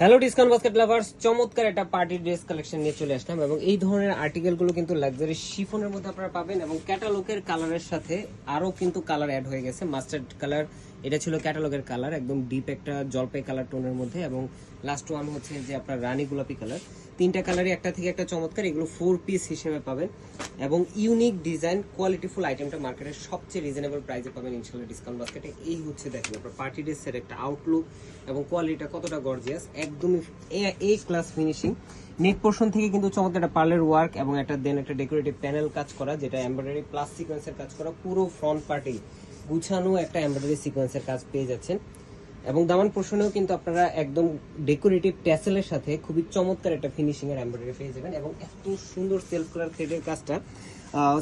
Hello discount basket lovers চমৎকার একটা party dress collection নিয়ে চলে আসলাম এবং এই ধরনের আর্টিকেলগুলো কিন্তু লাক্সারি শিফনের মধ্যে আপনারা পাবেন এবং ক্যাটালগের কালারের সাথে আরও কিন্তু কালার অ্যাড হয়ে গেছে। মাস্টার্ড কালার এটা ছিল ক্যাটালগের কালার একদম ডিপ একটা জলপাই কালার টোনের মধ্যে এবং লাস্ট ওয়ান হচ্ছে যে আপনার রানী গোলাপি কালার তিনটা কালারই একটা থেকে একটা চমৎকার, এগুলো ফোর পিস হিসেবে পাবেন এবং ইউনিক ডিজাইন কোয়ালিটিফুল আইটেমটা মার্কেটের সবচেয়ে রিজনেবল প্রাইসে পাবেন ইনশাল্লাহ ডিসকাউন্ট বাস্কেটে এই হচ্ছে দেখেন আপনার পার্টি ড্রেসের একটা আউটলুক এবং কোয়ালিটিটা কতটা গর্জিয়াস একদমই A class finishing neck portion থেকে কিন্তু চমৎকার একটা পার্লের ওয়ার্ক এবং একটা দেন একটা ডেকোরেটিভ প্যানেল কাজ করা, যেটা এমব্রয়ডারি প্লাস সিকোয়েন্সের কাজ করা, পুরো ফ্রন্ট পার্টি গুছানো একটা এমব্রয়ডারি সিকোয়েন্সের কাজ পেয়ে যাচ্ছেন। এবং দামান পোর্শনেও কিন্তু আপনারা একদম ডেকোরেটিভ ট্যাসেলের সাথে খুবই চমৎকার একটা ফিনিশিং এর এমব্রয়ডারি পেয়ে যাবেন এবং এত সুন্দর সেলফ কালার থ্রেডের কাজটা।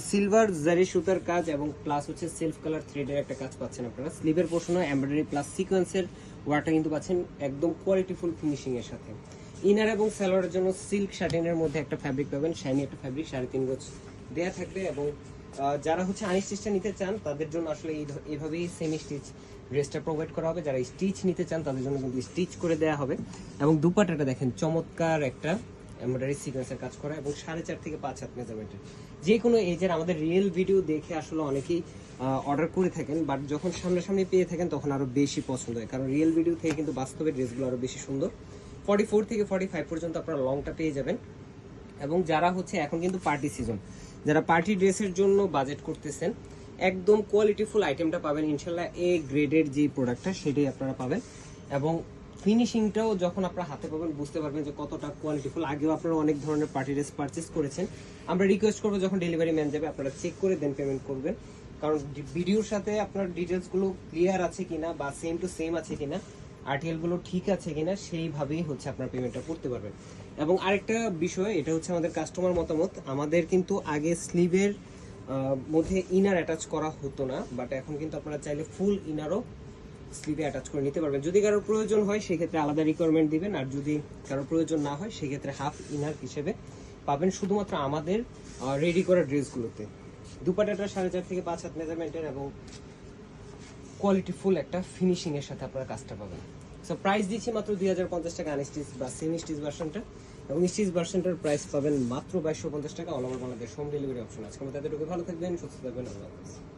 সিলভার জারি সুতার কাজ এবং প্লাস হচ্ছে সেলফ কালার থ্রেডের একটা কাজ পাচ্ছেন আপনারা। স্লিভের পোর্শনেও এমব্রয়ডারি প্লাস সিকোয়েন্সের ওয়ার্কটা কিন্তু পাচ্ছেন একদম কোয়ালিটিফুল ফিনিশিং এর সাথে। ইনার এবং সালোয়ারের জন্য সিল্ক শার্টিনের মধ্যে একটা ফ্যাব্রিক পাবেন শাইনি একটা ফ্যাব্রিক সাড়ে তিন গজ দেওয়া থাকবে এবং যারা হচ্ছে আনি স্টিচটা নিতে চান, তাদের জন্য আসলে এই এভাবেই সেমি স্টিচ ড্রেসটা প্রোভাইড করা হবে। যারা স্টিচ নিতে চান, তাদের জন্য কিন্তু স্টিচ করে দেওয়া হবে। এবং দুপাটাটা দেখেন, চমৎকার একটা এমব্রয়ডারি সিকোয়েন্সের কাজ করা এবং সাড়ে চার থেকে পাঁচ হাত মেজারমেন্টের। যে কোনো এজের আমাদের রিয়েল ভিডিও দেখে আসলে অনেকেই অর্ডার করে থাকেন বাট যখন সামনাসামনি পেয়ে থাকেন তখন আরও বেশি পছন্দ হয়। কারণ রিয়েল ভিডিও থেকে কিন্তু বাস্তবের ড্রেসগুলো আরও বেশি সুন্দর। ফর্টি ফোর থেকে ফর্টি ফাইভ পর্যন্ত আপনারা লংটা পেয়ে যাবেন। এবং যারা হচ্ছে এখন কিন্তু পার্টি সিজন যারা পার্টি ড্রেসের জন্য বাজেট করতেছেন, একদম কোয়ালিটিফুল আইটেমটা পাবেন। ইনশাল্লাহ এ গ্রেডের যে প্রোডাক্টটা সেটাই আপনারা পাবেন। এবং ফিনিশিংটাও যখন আপনারা হাতে পাবেন, বুঝতে পারবেন যে কতটা কোয়ালিটিফুল আগেও আপনারা অনেক ধরনের পার্টি ড্রেস পারচেস করেছেন। আমরা রিকোয়েস্ট করব যখন ডেলিভারি ম্যান যাবে, আপনারা চেক করে দেন পেমেন্ট করবেন। কারণ ভিডিওর সাথে আপনার ডিটেলসগুলো ক্লিয়ার আছে কিনা বা সেম টু সেম আছে কিনা আরটিএলগুলো ঠিক আছে কিনা, সেইভাবেই হচ্ছে আপনার পেমেন্টটা করতে পারবেন। এবং আরেকটা বিষয়, এটা হচ্ছে আমাদের কাস্টমার মতামত। আমাদের কিন্তু আগে স্লিভের মধ্যে ইনার অ্যাটাচ করা হতো না বাট এখন কিন্তু আপনারা চাইলে ফুল ইনারও স্লিভে অ্যাটাচ করে নিতে পারবেন। যদি কারোর প্রয়োজন হয়, সেক্ষেত্রে আলাদা রিকোয়ারমেন্ট দিবেন। আর যদি কারোর প্রয়োজন না হয়, সেক্ষেত্রে হাফ ইনার হিসেবে পাবেন শুধুমাত্র আমাদের রেডি করা ড্রেসগুলোতে। দুপাটাটা সাড়ে চার থেকে পাঁচ হাত মেজারমেন্টের এবং কোয়ালিটি ফুল একটা ফিনিশিং এর সাথে আপনারা কাজটা পাবেন। সো প্রাইস দিচ্ছি মাত্র দুই হাজার পঞ্চাশ টাকা আনস্টিচ বা সেমি স্টিচ ভার্সনটা এবং স্টিচ ভার্সনটার প্রাইস পাবেন মাত্র বাইশশো পঞ্চাশ টাকা। All over Bangladesh home delivery option আছে। আমাদের এতটুকু ভালো থাকবেন, সুস্থ থাকবেন। আল্লাহ হাফেজ।